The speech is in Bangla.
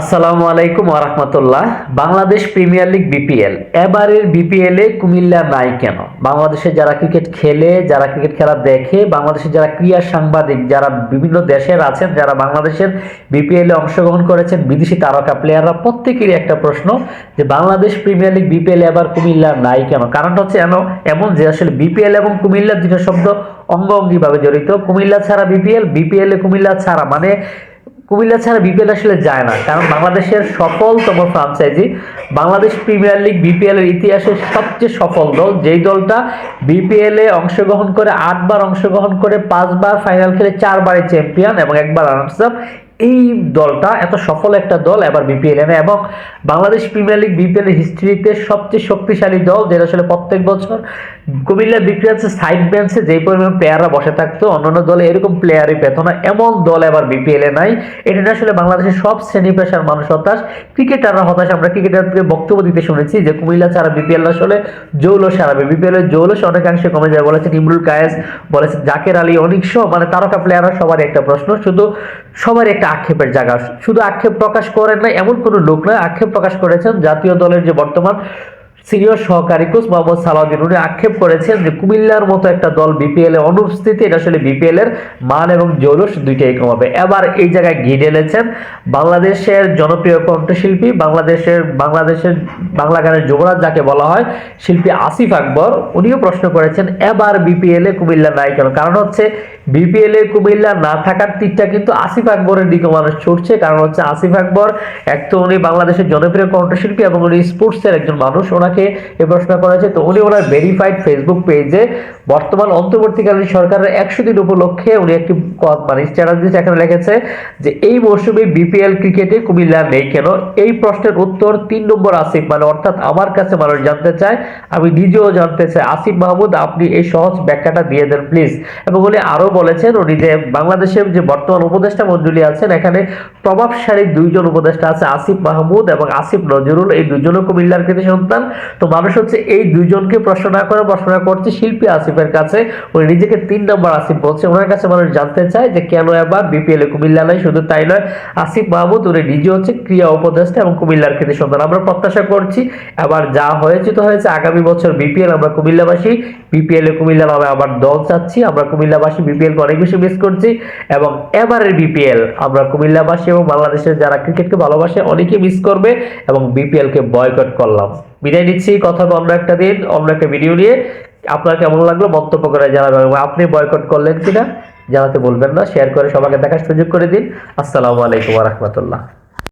আসসালামু আলাইকুম ওরহমতুল্লাহ বাংলাদেশ প্রিমিয়ার লিগ বিপিএল। এবারের বিপিএল এ কুমিল্লা নাই কেন? বাংলাদেশে যারা ক্রিকেট খেলে, যারা ক্রিকেট খেলা দেখে, বাংলাদেশের যারা ক্রীড়া সাংবাদিক, যারা বিভিন্ন দেশের আছেন, যারা বাংলাদেশের বিপিএল অংশগ্রহণ করেছেন, বিদেশি তারকা প্লেয়াররা প্রত্যেকেরই একটা প্রশ্ন যে বাংলাদেশ প্রিমিয়ার লিগ বিপিএল এবার কুমিল্লা নাই কেন? কারণটা হচ্ছে এমন যে আসলে বিপিএল এবং কুমিল্লা দুটো শব্দ অঙ্গ অঙ্গিভাবে জড়িত। কুমিল্লা ছাড়া বিপিএল বিপিএল এ কুমিল্লা ছাড়া মানে কুমিল্লা ছাড়া বিপিএল আসলে যায় না, কারণ বাংলাদেশের সফলতম franchise Bangladesh premier league BPL এর ইতিহাসের সবচেয়ে সফল দল। যেই দলটা বিপিএল এ অংশগ্রহণ করে আটবার অংশগ্রহণ করে পাঁচবার ফাইনাল খেলে চারবারে চ্যাম্পিয়ন এবং একবার রানার্স আপ এই দলটা এত সফল একটা দল এবার বিপিএল এনে এবং বাংলাদেশ প্রিমিয়ার লিগ বিপিএল এর হিস্ট্রিতে সবচেয়ে শক্তিশালী দল, যেটা আসলে প্রত্যেক বছর কুমিল্লা বিক্রি আছে সাইড বেঞ্চে যেই পরিমাণ প্লেয়াররা বসে থাকতো, অন্যান্য দলে এরকম প্লেয়ারই পেত না। এমন দল এবার বিপিএল এ নাই। এটা আসলে বাংলাদেশের সব শ্রেণি পেশার মানুষ হতাশ। ক্রিকেটাররা হতাশ। আমরা ক্রিকেটারকে বক্তব্য দিতে শুনেছি যে কুমিল্লা ছাড়া বিপিএল আসলে জৌলস হারাবে। বিপিএল এর জৌলস অনেকাংশে কমে যায়, বলেছেন ইমরুল কায়েস, বলেছেন জাকের আলী, অনেক মানে তারকা প্লেয়াররা সবার একটা প্রশ্ন। শুধু সবার একটা আক্ষেপের জায়গা। শুধু আক্ষেপ প্রকাশ করেন না এমন কোনো লোক নয়, আক্ষেপ প্রকাশ করেছেন জাতীয় দলের যে বর্তমান সিনিয়র সহকারী কোচ মোহাম্মদ সালাউদ্দিন উনি আক্ষেপ করেছেন যে কুমিল্লার মতো একটা দল বিপিএল এ অনুপস্থিতি, এটা আসলে বিপিএল এর মান এবং জৌলস দুইটাই কমাবে। এবার এই জায়গায় ঘি ঢেলেছেন বাংলাদেশের জনপ্রিয় কণ্ঠশিল্পী, বাংলাদেশের বাংলাদেশের বাংলা গানের যুবরাজ যাকে বলা হয়, শিল্পী আসিফ আকবর। উনিও প্রশ্ন করেছেন, এবার বিপিএল এ কুমিল্লা নাই কেন? কারণ হচ্ছে বিপিএল এ কুমিল্লা না থাকার তীরটা কিন্তু আসিফ আকবরের দিকে মানুষ ছুটছে। কারণ হচ্ছে আসিফ আকবর, এক তো উনি বাংলাদেশের জনপ্রিয় কণ্ঠশিল্পী এবং উনি স্পোর্টসের একজন মানুষ। ওনাকে এ প্রশ্ন করেছে। তো উনি ওনার ভেরিফাইড ফেসবুক পেজে বর্তমান অন্তর্বর্তীকালীন সরকারের একশো দিন উপলক্ষে উনি একটি মানে স্ট্যাটাস দিয়েছে। এখানে লিখেছে যে, এই মৌসুমে বিপিএল ক্রিকেটে কুমিল্লা নেই কেন? এই প্রশ্নের উত্তর তিন নম্বর আসিফ মানে অর্থাৎ আমার কাছে মানুষ জানতে চায়। আমি নিজেও জানতে চাই। আসিফ মাহমুদ, আপনি এই সহজ ব্যাখ্যাটা দিয়ে দেন প্লিজ এবং উনি আরও বলেছেন, উনি যে বাংলাদেশের যে বর্তমান উপদেষ্টা মন্ডলী আছেন, এখানে প্রভাবশালী দুইজন উপদেষ্টা আছে, আসিফ মাহমুদ এবং আসিফ নজরুল। এই দুজনও কুমিল্লার কৃতি সন্তান। তো মানুষ হচ্ছে এই দুইজনকে প্রশ্ন না করে প্রশ্ন করছে শিল্পী আসিফের কাছে, উনি নিজেকে তিন নম্বর আসিফ বলছে। ওনার কাছে মানুষ জানতে চায় যে কেন এবার বিপিএল এ কুমিল্লা নাই, শুধু তাই নয়, আসিফ মাহমুদ উনি নিজে হচ্ছে ক্রিয়া উপদেষ্টা এবং কুমিল্লার কৃতি সন্তান। আমরা প্রত্যাশা করছি এবার যা হয়েছে তো হয়েছে। আগামী বছর বিপিএল, আমরা কুমিল্লাবাসী, বিপিএল এ কুমিল্লা নামে আবার দল চাচ্ছি। আমরা কুমিল্লাবাসী বিপিএল কে অনেক বেশি মিস করছি এবং এবারের বিপিএল, আমরা কুমিল্লাবাসী এবং বাংলাদেশের যারা ক্রিকেটকে ভালোবাসে অনেকেই মিস করবে এবং বিপিএল কে বয়কট করলাম। বিদায় নিচ্ছি, কথা অন্য একটা দিন, অন্য একটা ভিডিও নিয়ে। আপনার কেমন লাগল মন্তব্য করে জানাবেন এবং আপনি বয়কট করলেন কিনা জানাতে বলবেন না শেয়ার করে সবাইকে দেখার সুযোগ করে দিন। আসসালামু আলাইকুম রহমতুল্লাহ।